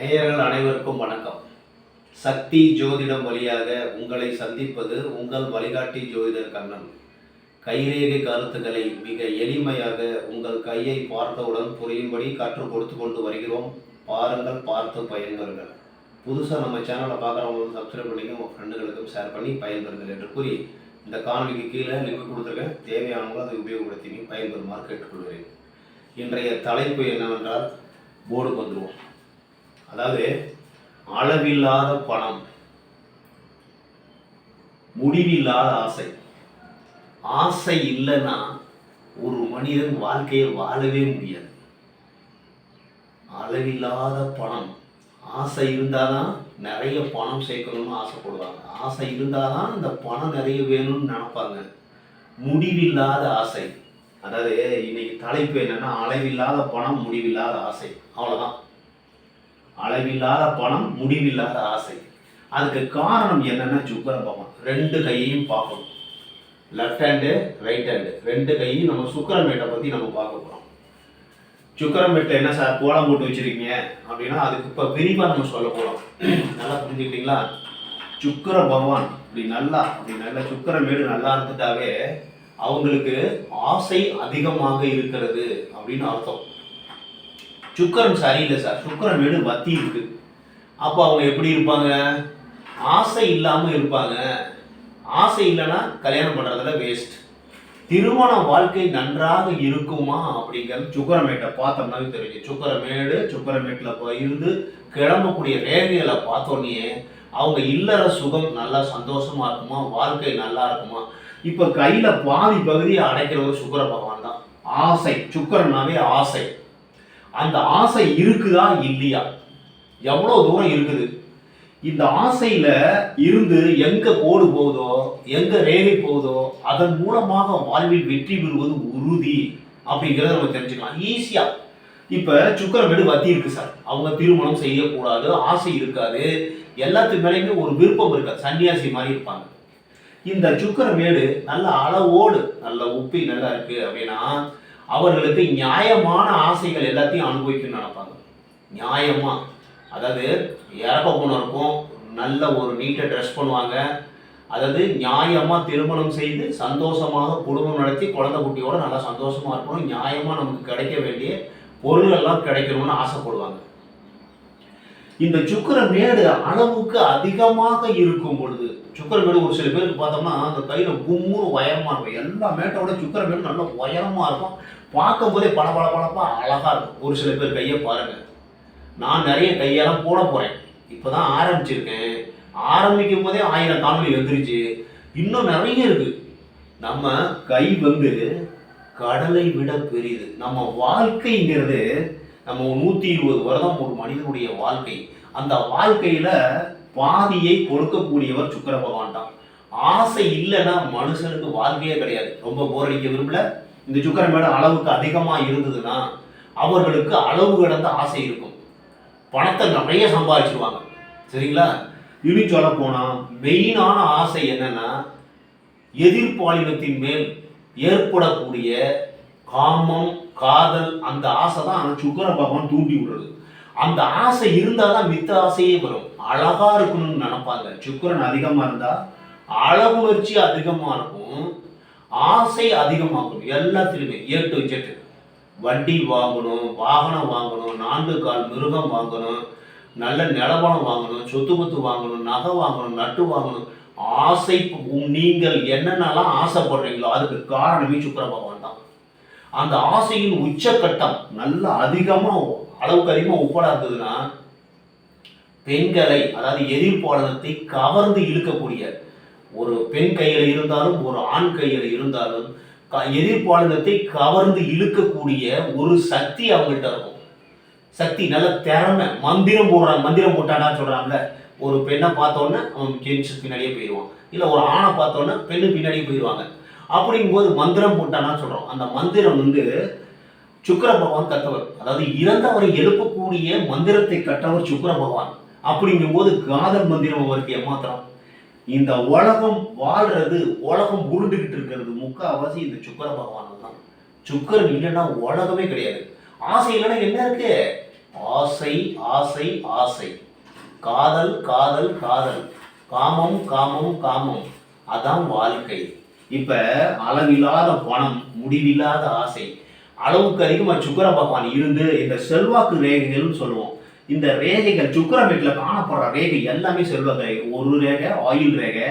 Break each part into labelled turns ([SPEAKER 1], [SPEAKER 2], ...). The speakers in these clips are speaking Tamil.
[SPEAKER 1] நேயர்கள் அனைவருக்கும் வணக்கம். சக்தி ஜோதிடம் வழியாக உங்களை சந்திப்பது உங்கள் வழிகாட்டி ஜோதிடர் கண்ணன். கைரேகை கருத்துக்களை மிக எளிமையாக உங்கள் கையை பார்த்தவுடன் புரியும்படி கற்றுக் கொடுத்து கொண்டு வருகிறோம். பாருங்கள் பார்த்து பயன்பெறுங்கள். புதுசாக நம்ம சேனலை பார்க்குறவங்களும் சப்ஸ்கிரைப் பண்ணிங்க உங்கள் ஃப்ரெண்டுகளுக்கும் ஷேர் பண்ணி பயன்பெறுங்கள் என்று கூறி இந்த காணொலிக்கு கீழே லிங்க் கொடுத்துருக்கேன். தேவையானவங்களும் அதை உபயோகப்படுத்தி நீ பயன்பெறுமாறு கேட்டுக்கொள்கிறேன். இன்றைய தலைப்பு என்னவென்றால் போர்டுக்கு வந்துடுவோம் அதாவது அளவில்லாத பணம் முடிவில்லாத ஆசை. ஆசை இல்லைன்னா ஒரு மனிதன் வாழ்க்கையை வாழவே முடியாது. அளவில்லாத பணம். ஆசை இருந்தாதான் நிறைய பணம் சேர்க்கணும்னு ஆசைப்படுவாங்க. ஆசை இருந்தாதான் இந்த பணம் நிறைய வேணும்னு நினைப்பாங்க. முடிவில்லாத ஆசை. அதாவது இன்னைக்கு தலைப்பு என்னன்னா அளவில்லாத பணம் முடிவில்லாத ஆசை. அவ்வளோதான் அளவில்லாத பணம் முடிவில்லாத ஆசை. அதுக்கு காரணம் என்னன்னா சுக்கர பகவான். ரெண்டு கையையும் பார்க்கணும். லெஃப்ட் ஹேண்டு ரைட் ஹேண்டு ரெண்டு கையும் நம்ம சுக்கரமேட்டை பற்றி நம்ம பார்க்க போகிறோம் சுக்கரமேட்டை என்ன சார்? கோலம் போட்டு வச்சிருக்கீங்க அப்படின்னா அதுக்கு இப்போ விரிவாக நம்ம சொல்ல போகிறோம் நல்லா புரிஞ்சுக்கிட்டீங்களா? சுக்கர பகவான் இப்படி நல்லா அப்படி நல்ல சுக்கரமேடு நல்லா இருந்துட்டாவே அவங்களுக்கு ஆசை அதிகமாக இருக்கிறது அப்படின்னு அர்த்தம். சுக்கரன் சரியில்லை சார். சுக்கரன் வீடு வத்தி இருக்கு. அப்போ அவங்க எப்படி இருப்பாங்க? ஆசை இல்லாமல் இருப்பாங்க. ஆசை இல்லைன்னா கல்யாணம் பண்ணுறதுல வேஸ்ட் திருமண வாழ்க்கை நன்றாக இருக்குமா அப்படிங்கிறது சுக்கரமேட்டை பார்த்தோம்னாவே தெரியும். சுக்கரமேடு சுக்கரமேட்டில் போய் இருந்து கிளம்பக்கூடிய ரேகைகளை பார்த்தோன்னே அவங்க இல்லற சுகம் நல்லா சந்தோஷமா இருக்குமா? வாழ்க்கை நல்லா இருக்குமா? இப்போ கையில் பாதி பகுதியை அடைக்கிறவர் சுக்கர பகவான் தான். ஆசை. சுக்கரனாவே ஆசை. அந்த ஆசை இருக்குதா இல்லையா? எவ்வளோ தூரம் இருக்குது? இந்த ஆசையில் இருந்து எங்கே கோடு போகுதோ எங்கே ரேகை போகுதோ அதன் மூலமாக வாழ்வில் வெற்றி பெறுவது உறுதி அப்படிங்கிறத நம்ம தெரிஞ்சுக்கலாம். ஈஸியாக இப்போ சுக்கரமேடு வத்தி இருக்கு சார். அவங்க திருமணம் செய்யக்கூடாது ஆசை இருக்காது. எல்லாத்துக்கு மேலேயுமே ஒரு விருப்பம் இருக்காது சன்னியாசி மாதிரி இருப்பாங்க. இந்த சுக்கரமேடு நல்ல அளவோடு நல்ல உப்பி நல்லா இருக்குது அப்படின்னா அவர்களுக்கு நியாயமான ஆசைகள் எல்லாத்தையும் அனுபவிக்கணும்னு நினைப்பாங்க. நியாயமா. அதாவது இறப்ப போன இருக்கும் நல்ல ஒரு நீட்டாக ட்ரெஸ் பண்ணுவாங்க. அதாவது நியாயமாக திருமணம் செய்து சந்தோஷமாக குடும்பம் நடத்தி குழந்தை குட்டியோட நல்லா சந்தோஷமாக இருக்கணும். நியாயமாக நமக்கு கிடைக்க வேண்டிய பொருள்கள்லாம் கிடைக்கணும்னு ஆசைப்படுவாங்க. இந்த சுக்கரமேடு அளவுக்கு அதிகமாக இருக்கும் பொழுது சுக்கரமேடு ஒரு சில பேருக்கு பார்த்தோம்னா அந்த கையில் கும்முன்னு உயரமாக இருக்கும். எல்லா மேட்டோட சுக்கரமேடு நல்ல உயரமாக இருக்கும். பார்க்கும் போதே பல பல பழப்பாக அழகாக இருக்கும். ஒரு சில பேர் கையை பாருங்கள் நான் நிறைய கையெல்லாம் போட இப்போ தான் ஆரம்பிச்சிருக்கேன். ஆரம்பிக்கும் போதே ஆயிரம் காணொலி வந்துருச்சு இன்னும் நிறைய இருக்குது நம்ம கை வந்து கடலை விட பெரியது நம்ம வாழ்க்கைங்கிறது நம்ம நூற்றி இருபது வருடம் ஒரு மனிதனுடைய வாழ்க்கை. அந்த வாழ்க்கையில பாதியை கொடுக்கக்கூடியவர் சுக்கர பகவான் தான். ஆசை இல்லைன்னா மனுஷனுக்கு வாழ்க்கையே கிடையாது. ரொம்ப போர் அடிக்க விரும்பல. இந்த சுக்கரன் மேடம் அளவுக்கு அதிகமாக இருந்ததுன்னா அவர்களுக்கு அளவு கடந்த ஆசை இருக்கும். பணத்தை நிறைய சம்பாதிச்சிருவாங்க சரிங்களா? இனி சொல்ல மெயினான ஆசை என்னன்னா எதிர்பாலினத்தின் மேல் ஏற்படக்கூடிய காமம் காதல் அந்த ஆசை தான் சுக்கர பகவான் தூண்டி விடுறது. அந்த ஆசை இருந்தால் தான் மித்த ஆசையே வரும். அழகாக இருக்கணும்னு நினைப்பாங்க. சுக்கரன் இருந்தால் இருந்தா அழகுணர்ச்சி அதிகமாக இருக்கும். ஆசை அதிகமாகும் எல்லாத்துலேயுமே ஏ டு ஜெட் வண்டி வாங்கணும் வாகனம் வாங்கணும் நான்கு கால் மிருகம் வாங்கணும் நல்ல நிலவனம் வாங்கணும் சொத்து பத்து வாங்கணும் நகை வாங்கணும் நட்டு வாங்கணும். ஆசை நீங்கள் என்னென்னலாம் ஆசைப்படுறீங்களோ அதுக்கு காரணமே சுக்கர பகவான் தான். அந்த ஆசையின் உச்சக்கட்டம் நல்ல அதிகமாக அளவுக்கு அதிகமாக உப்படா இருந்ததுன்னா பெண்களை அதாவது எதிர்ப்பாளனத்தை கவர்ந்து இழுக்கக்கூடிய ஒரு பெண் கையில் இருந்தாலும் ஒரு ஆண் கையில் இருந்தாலும் க- கவர்ந்து இழுக்கக்கூடிய ஒரு சக்தி அவங்கள்ட்ட இருக்கும். சக்தி நல்ல திறமை. மந்திரம் போடுறாங்க மந்திரம் போட்டாடான்னு சொல்கிறாங்கள ஒரு பெண்ணை பார்த்தோன்னே அவன் ஜென்ஸ் பின்னாடியே போயிடுவான் இல்லை ஒரு ஆணை பார்த்தோன்னே பெண்ணு பின்னாடியே போயிடுவாங்க அப்படிங்கும்போது மந்திரம் போட்டான்னா சொல்கிறோம் அந்த மந்திரம் வந்து சுக்கர பகவான் கற்றவர். அதாவது இறந்தவரை எழுப்பக்கூடிய மந்திரத்தை கற்றவர் சுக்கர பகவான். அப்படிங்கும்போது காதல் மந்திரம் அவருக்கு ஏமாத்திரம். இந்த உலகம் வாழ்றது உலகம் உருண்டுகிட்டு இருக்கிறது முக்காவாசி இந்த சுக்கர பகவான் தான். சுக்கரன் இல்லைன்னா உலகமே கிடையாது. ஆசை இல்லைன்னா என்ன இருக்கு? ஆசை ஆசை ஆசை. காதல் காதல் காதல். காமம் காமம் காமம். அதான் வாழ்க்கை. இப்ப அளவில்லாத பணம் முடிவில்லாத ஆசை அளவுக்கு அதிகமாக சுக்கர பகவான் இருந்து இந்த செல்வாக்கு ரேகைகள்னு சொல்லுவோம். இந்த ரேகைகள் சுக்கர வீட்டில் காணப்படுற ரேகை எல்லாமே செல்வாக்கு ரேகை. ஒரு ரேகை ஆயில் ரேகை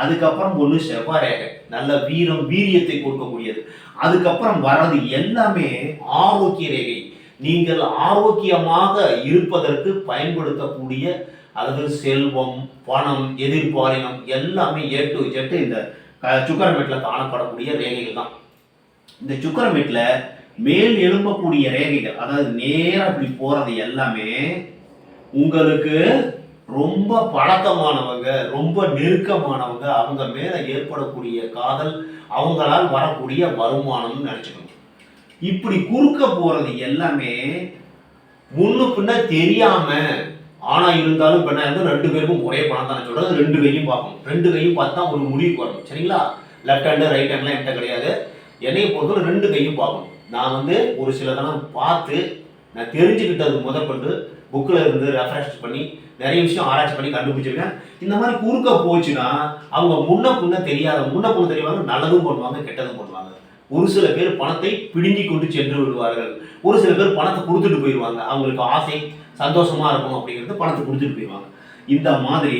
[SPEAKER 1] அதுக்கப்புறம் ஒன்று செவ்வாய் ரேகை. நல்ல வீரம் வீரியத்தை கொடுக்கக்கூடியது. அதுக்கப்புறம் வர்றது எல்லாமே ஆரோக்கிய ரேகை. நீங்கள் ஆரோக்கியமாக இருப்பதற்கு பயன்படுத்தக்கூடிய அதாவது செல்வம் பணம் எதிர்பாலினம் எல்லாமே ஏ டு ஜெட்டு இந்த சுக்கரமேட்டில் காணப்படக்கூடிய ரேகைகள் தான் இந்த சுக்கரமேட்டில் மேல் எழும்பக்கூடிய ரேகைகள் அதாவது நேராக இப்படி போகிறது எல்லாமே உங்களுக்கு ரொம்ப பழக்கமானவங்க ரொம்ப நெருக்கமானவங்க அவங்க மேலே ஏற்படக்கூடிய காதல் அவங்களால் வரக்கூடிய வருமானம்னு நினச்சிக்கணும். இப்படி குறுக்க போகிறது எல்லாமே முன்னு பின்ன தெரியாமல் ஆனா இருந்தாலும் பெண்ணா என்ன ரெண்டு பேருக்கும் ஒரே பணம் தானே சொல்றது. ரெண்டு கையும் பார்க்கணும். ரெண்டு கையும் பார்த்தா ஒரு முடிவுக்கு வரணும். சரிங்களா? லெஃப்ட் ஹேண்டு ரைட் ஹேண்ட்லாம் என்கிட்ட கிடையாது. என்னையை பொறுத்தவரை ரெண்டு கையும் பார்க்கணும். நான் வந்து ஒரு சில தனம் பார்த்து நான் தெரிஞ்சுக்கிட்டது முதற்கொண்டு புக்கில் இருந்து ரெஃப்ரெஷ் பண்ணி நிறைய விஷயம் ஆராய்ச்சி பண்ணி கண்டுபிடிச்சிருக்கேன். இந்த மாதிரி குறுக்க போச்சுன்னா அவங்க முன்ன புண்ண தெரியாத முன்ன புண்ண தெரியாத நல்லதும் பண்ணுவாங்க கெட்டதும் பண்ணுவாங்க. ஒரு சில பேர் பணத்தை பிடுங்கி கொண்டு சென்று விடுவார்கள். ஒரு சில பேர் பணத்தை கொடுத்துட்டு போயிடுவாங்க. அவங்களுக்கு ஆசை சந்தோஷமாக இருக்கும் அப்படிங்கிறது பணத்தை கொடுத்துட்டு போயிடுவாங்க. இந்த மாதிரி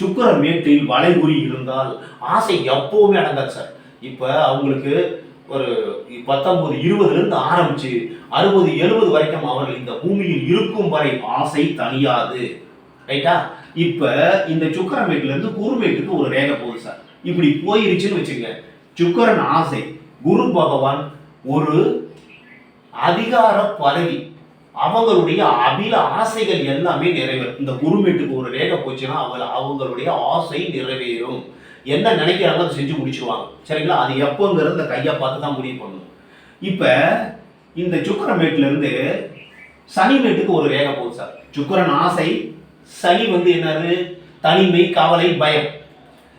[SPEAKER 1] சுக்கர மேட்டில் வளைகுறி இருந்தால் ஆசை எப்போவுமே அடங்காது சார். இப்போ அவங்களுக்கு ஒரு பத்தொன்பது இருபதுலேருந்து ஆரம்பிச்சு அறுபது எழுபது வரைக்கும் அவர்கள் இந்த பூமியில் இருக்கும் வரை ஆசை தனியாது ரைட்டா இப்போ இந்த சுக்கரமேட்டிலேருந்து குருமேட்டுக்கு ஒரு ரேகை போகுது சார். இப்படி போயிருச்சுன்னு வச்சுங்க. சுக்கரன் ஆசை குரு பகவான் ஒரு அதிகார பதவி அவங்களுடைய அபில ஆசைகள் எல்லாமே நிறைவேறும். இந்த குருமேட்டுக்கு ஒரு ரேகை போச்சுன்னா அவங்க அவங்களுடைய ஆசை நிறைவேறும். என்ன நினைக்கிறாங்களோ அதை செஞ்சு முடிச்சுருவாங்க. சரிங்களா? அது எப்போங்கிறது இந்த கையை பார்த்து தான் முடிவு பண்ணணும். இப்போ இந்த சுக்கரமேட்டுல இருந்து சனிமேட்டுக்கு ஒரு ரேகை போகுது சார். சுக்கரன் ஆசை சனி வந்து என்னது? தனிமை கவலை பயம்.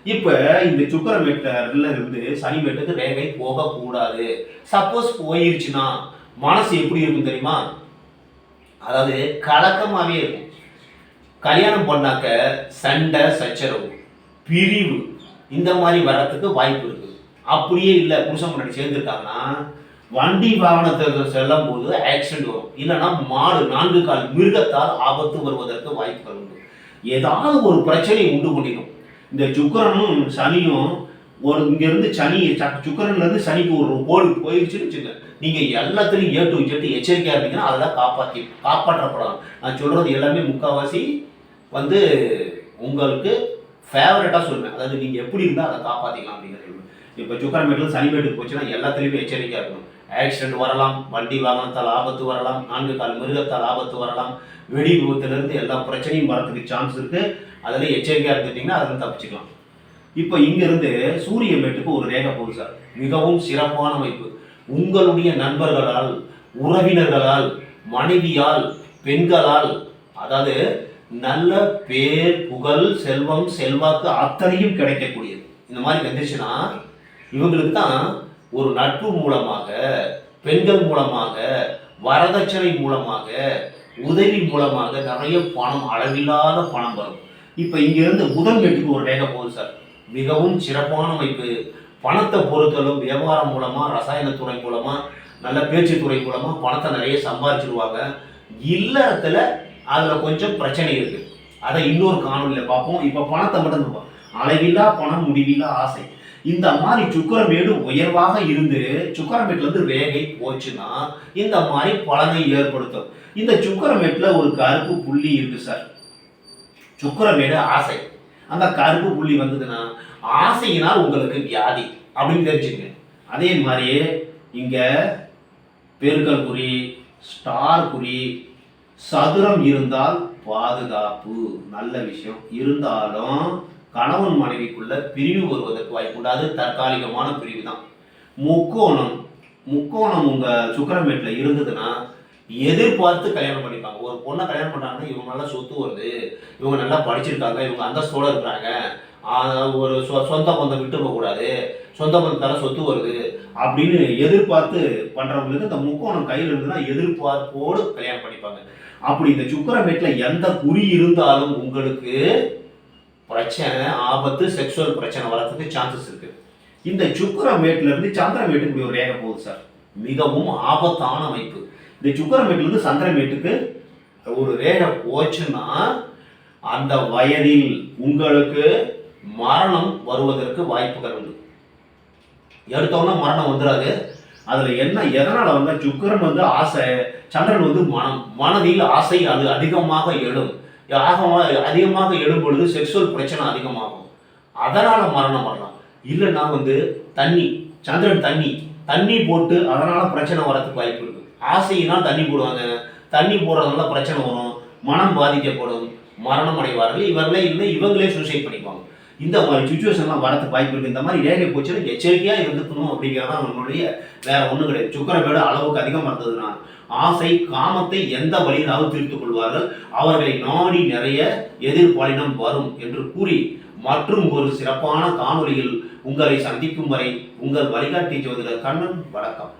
[SPEAKER 1] இப்போ இந்த சுக்கரமேட்டில் இருந்து சனிமேட்டுக்கு ரேகை போகக்கூடாது. சப்போஸ் போயிருச்சுன்னா மனசு எப்படி இருக்கும் தெரியுமா? அதாவது கலக்கமாகவே இருக்கும். கல்யாணம் பண்ணாக்க சண்டை சச்சரவு பிரிவு இந்த மாதிரி வர்றதுக்கு வாய்ப்பு இருக்கு. அப்படியே இல்லை புருஷன் முன்னாடி சேர்ந்துருக்காங்கன்னா வண்டி வாகனத்தை செல்லும் போது ஆக்சிடென்ட் வரும். இல்லைன்னா மாடு நான்கு கால் மிருகத்தால் ஆபத்து வருவதற்கு வாய்ப்புகள் உண்டு. ஏதாவது ஒரு பிரச்சனையை உண்டு பண்ணிடும் இந்த சுக்கரனும் சனியும் ஒரு இங்கேருந்து சனி சுக்கரன்லேருந்து சனிக்கு ஒரு கோடு போயிடுச்சுன்னு வச்சுக்கோங்க. நீங்கள் எல்லாத்துலையும் ஏ டு ஜெட் எச்சரிக்கையாக இருந்தீங்கன்னா அதெல்லாம் காப்பாற்றி காப்பாற்றப்படலாம். நான் சொல்கிறது எல்லாமே முக்கால்வாசி வந்து உங்களுக்கு ஃபேவரட்டாக சொல்லுவேன். அதாவது நீங்கள் எப்படி இருந்தால் அதை காப்பாற்றிக்கலாம் அப்படிங்கிறது இப்போ சுக்கரன் மேட்டில் சனி மேட்டுக்கு போச்சுன்னா எல்லாத்துலேயுமே எச்சரிக்கையாக இருக்கணும். ஆக்சிடென்ட் வரலாம் வண்டி வாகனத்தால் ஆபத்து வரலாம் நான்கு கால் மிருகத்தால் ஆபத்து வரலாம் வெடி விபத்துலேருந்து எல்லா பிரச்சனையும் வரத்துக்கு சான்ஸ் இருக்குது அதில் எச்சரிக்கையாக இருந்துட்டிங்கன்னா அதில் தப்பிச்சுக்கலாம். இப்போ இங்கிருந்து சூரிய மேட்டுக்கு ஒரு ரேகை போகுது சார். மிகவும் சிறப்பான அமைப்பு. உங்களுடைய நண்பர்களால் உறவினர்களால் மனைவியால் பெண்களால் அதாவது நல்ல பேர் புகழ் செல்வம் செல்வாக்கு அத்தனையும் கிடைக்கக்கூடியது. இந்த மாதிரி வந்துச்சுன்னா இவங்களுக்கு தான் ஒரு நட்பு மூலமாக பெண்கள் மூலமாக வரதட்சணை மூலமாக உதவி மூலமாக நிறைய பணம் அளவில்லாத பணம் வரும். இப்போ இங்கிருந்து முதல் மேட்டுக்கு ஒரு ரேகை போகுது சார். மிகவும் சிறப்பான அமைப்பு. பணத்தை பொறுத்தளவு வியாபாரம் மூலமாக ரசாயனத்துறை மூலமா நல்ல பேச்சுத்துறை மூலமாக பணத்தை நிறைய சம்பாதிச்சிருவாங்க இல்லறத்தில் அதில் கொஞ்சம் பிரச்சனை இருக்குது அதை இன்னொரு காணொலியில் பார்ப்போம். இப்போ பணத்தை மட்டும் பார்ப்போம். அளவில்லா பணம் முடிவில்லா ஆசை. இந்த மாதிரி சுக்கரமேடு உயர்வாக இருந்து சுக்கரமேட்டுல வேகை போச்சுன்னா இந்த மாதிரி பலனை ஏற்படுத்தும். இந்த சுக்கரமேட்டில் ஒரு கருப்பு புள்ளி இருக்கு சார். சுக்கரமேடு ஆசை. அந்த கருப்பு புள்ளி வந்ததுன்னா ஆசையினால் உங்களுக்கு வியாதி அப்படின்னு தெரிஞ்சுங்க. அதே மாதிரியே இங்கே பெருக்கல் குறி ஸ்டார் குறி சதுரம் இருந்தால் பாதுகாப்பு. நல்ல விஷயம். இருந்தாலும் கணவன் மனைவிக்குள்ள பிரிவு வருவதற்கு வாய்ப்பு உண்டு. அது தற்காலிகமான பிரிவு தான் முக்கோணம் முக்கோணம் உங்கள் சுக்கரமேட்டில் இருந்ததுன்னா எதிர்பார்த்து கல்யாணம் பண்ணிப்பாங்க. ஒரு பொண்ணை கல்யாணம் பண்ணாங்கன்னா இவங்க நல்லா சொத்து வருது. இவங்க நல்லா படிச்சிருக்காங்க. இவங்க அந்தஸ்தோட இருக்கிறாங்க. ஒரு சொ சொந்த பந்தம் விட்டு போகக்கூடாது சொந்த பந்தத்தால சொத்து வருது அப்படின்னு எதிர்பார்த்து பண்ணுறவங்களுக்கு இந்த முக்கோணம் கையில் இருந்துன்னா எதிர்பார்ப்போடு கல்யாணம் பண்ணிப்பாங்க. அப்படி இந்த சுக்கரமேட்டில் எந்த குறி இருந்தாலும் உங்களுக்கு பிரச்சனை ஆபத்து செக்ஷுவல் பிரச்சனை வரத்துக்கு சான்சஸ் இருக்குது இந்த சுக்கரமேட்டிலேருந்து சந்திரமேட்டுக்கு ஒரு ரேகை போகுது சார். மிகவும் ஆபத்தான அமைப்பு. இந்த சுக்கரமேட்ல இருந்து சந்திரமேட்டுக்கு ஒரு ரேகை போச்சுன்னா அந்த வயதில் உங்களுக்கு மரணம் வருவதற்கு வாய்ப்புகள் உண்டு. எடுத்தோன்னா மரணம் வந்துடாது அதில் என்ன எதனால் வந்தால் சுக்கரன் வந்து ஆசை சந்திரன் வந்து மனம் மனதில் ஆசை அது அதிகமாக எழும். ஆகமாக அதிகமாக எழும் பொழுது செக்ஷுவல் பிரச்சனை அதிகமாகும். அதனால் மரணம் வரலாம். இல்லைன்னா வந்து தண்ணி சந்திரன் தண்ணி தண்ணி போட்டு அதனால் பிரச்சனை வரதுக்கு வாய்ப்பு இருக்கு. ஆசையினால் தண்ணி போடுவாங்க. தண்ணி போடுறதுனால பிரச்சனை வரும். மனம் பாதிக்கப்படும். மரணம் அடைவார்கள் இவர்களே இல்லை இவங்களே சூசைட் பண்ணிப்பாங்க இந்த மாதிரி சுச்சுவேஷன்லாம் வரதுக்கு வாய்ப்பு இருக்குது இந்த மாதிரி ரேகை போச்சுன்னா எச்சரிக்கையாக இருந்துக்கணும் அப்படிங்கிறதா நம்மளுடைய வேற ஒன்றும் கிடையாது. சுக்கரவேடு அளவுக்கு அதிகமாக இருந்ததுன்னா ஆசை காமத்தை எந்த வழியிலாவது தீர்த்துக் கொள்வார்கள். அவர்களை நாடி நிறைய எதிர்பாலினம் வரும் என்று கூறி மற்றும் ஒரு சிறப்பான காணொளியில் உங்களை சந்திக்கும் வரை உங்கள் வழிகாட்டி ஜோதிடர் கண்ணன் வணக்கம்.